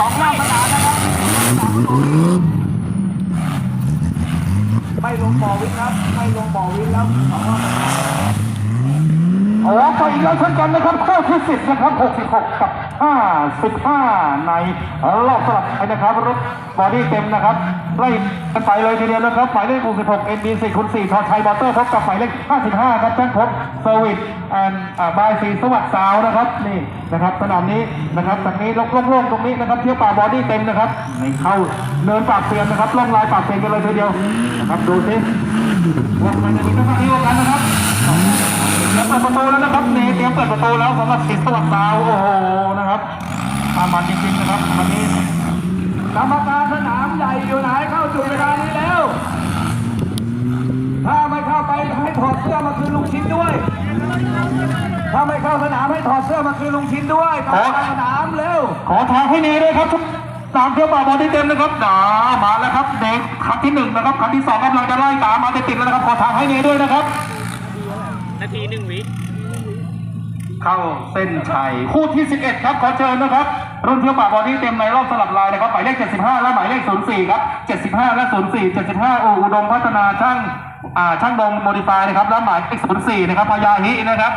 สองรอบสนามนะครับไม่ลงบ่อวินครับ ไม่ลงบ่อวินแล้วสองรอบ อ้ไปอีกแล้วเช่นกันนะครับเข้าที่สิบนะครับ66 กับ 55 ในรอบสลับไปนะครับรถบอดี้เต็มนะครับไล่กันไปเลยทีเดียวนะครับหมายเลข66 NB4 คุณ4ทอชัยมอเตอร์พบกับหมายเลข55ครับแจ้งพบเซอร์วิสแอนด์บายสีสวัสดิ์สาวนะครับนี่นะครับสนามนี้นะครับตรงนี้โล่งๆตรงนี้นะครับเที่ยวป่าบอดี้เต็มนะครับในเข้าเนินปากเปลี่ยนนะครับล่องลายปากเปลี่ยนกันเลยทีเดียวนะครับดูสิว่ามันจะมีจังหวะเดียวกันนะครับ แล้วเปิดประตูแล้วนะครับเนเตรียมเปิดประตูแล้วสำหรับสิทธิ์สวัสดิ์ดาวโอ้โหนะครับตามมันจริงๆนะครับวันนี้กรรมการสนามใหญ่อยู่ไหนเข้าจุดเวลานี้แล้ว ถ้าไม่เข้าไปให้ถอดเสื้อมาคืนลุงชิ้นด้วย ถ้าไม่เข้าสนามให้ถอดเสื้อมาคืนลุงชิ้นด้วยกรรมการสนามเร็วขอทางให้เนด้วยครับทุกสามเที่ยวป่าบอลที่เต็มนะครับดามาแล้วครับเด็กคันที่หนึ่งนะครับคันที่สองกำลังจะไล่ตามมาติดๆแล้วนะครับขอทางให้เนด้วยนะครับ นาทีหนึ่งวิเข้าเส้นชัยคู่ที่ 11 ครับขอเชิญนะครับ รุ่นเที่ยวป่าบอดี้เต็มในรอบสลับลายนะครับหมายเลข 75 และหมายเลข 04 ครับ 75 และ 04 75อูอุดมพัฒนาช่างอ่าช่างดงโมดิฟายนะครับและหมายเลข04 นะครับพยาฮินะครับ